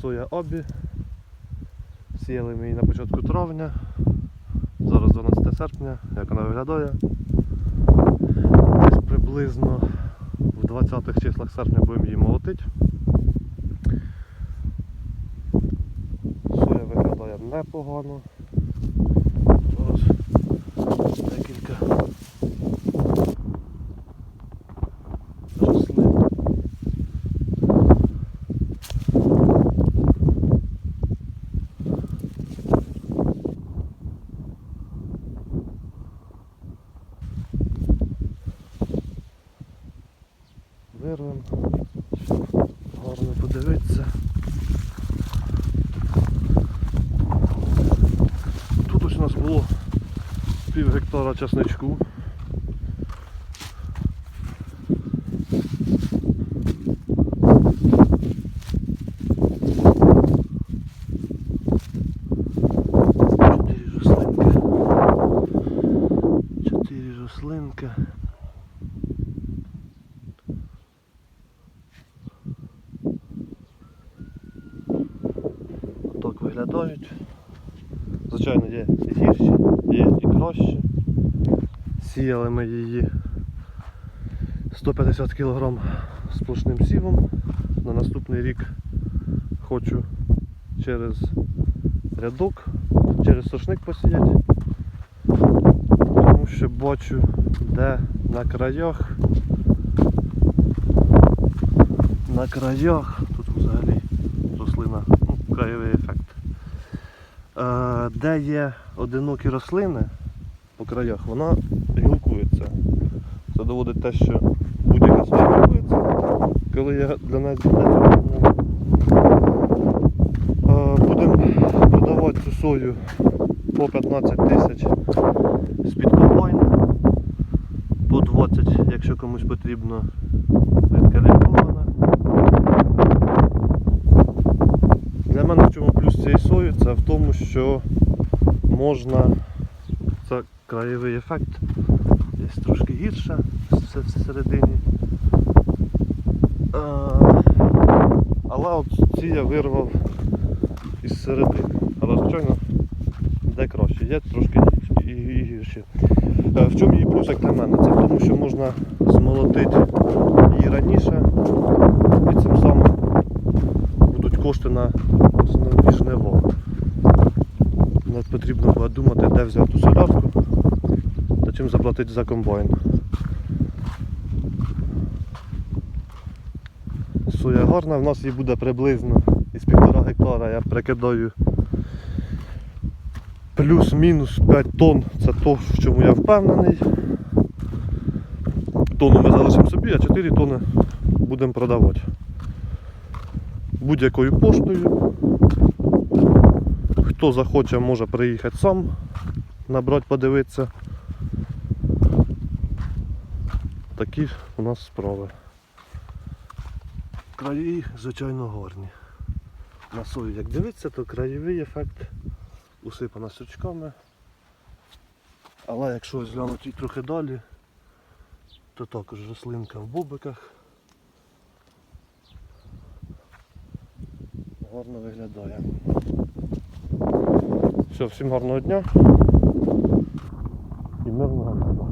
соя обі. Сіяли ми її на початку травня. Зараз 12 серпня, як вона виглядає. Десь приблизно в 20-х числах серпня будемо її молотити. Соя виглядає непогано. Щоб гарно подивитися. Тут ось у нас було пів гектара часничку. Чотири рослинки. Чотири рослинки. Виглядають. Звичайно, є і гірші, є і кращі. Сіяли ми її 150 кг сплошним сівом. На наступний рік хочу через рядок, через сошник посіяти. Тому що бачу, де на краях, на краях, тут взагалі рослина, ну, краєвий ефект. Де є одинокі рослини по краях, вона гілкується. Це доводить те, що будь-яка гілкується, коли я для неї Будемо продавати цю сою по 15 тисяч з-під комбайна, по 20, якщо комусь потрібно, відкалібрована. Для мене в чому плюс цієї сої, це в тому, що можна, це краєвий ефект, є трошки гірше все всередині. Але от ці я вирвав із середини. Але звичайно, де краще, є трошки і, гірші. Е, В чому її плюс, як для мене? Це в тому, що можна змолотити її раніше і цим самим будуть кошти на жниво. Не потрібно буде думати, де взяти ту солярку та чим заплатити за комбайн. Соя гарна, в нас її буде приблизно із півтора гектара, я прикидаю плюс-мінус 5 тонн, це то, в чому я впевнений. Тонну ми залишимо собі, а 4 тонни будемо продавати. Будь-якою поштою. Хто захоче, може приїхати сам, набрати, подивитися. Такі у нас справи. Краї, звичайно, гарні. На сою, як дивитися, то краєвий ефект усипана сучками. Але якщо глянути трохи далі, то також рослинка в бобиках. Гарно виглядає. Все, всім гарного дня і мирного неба.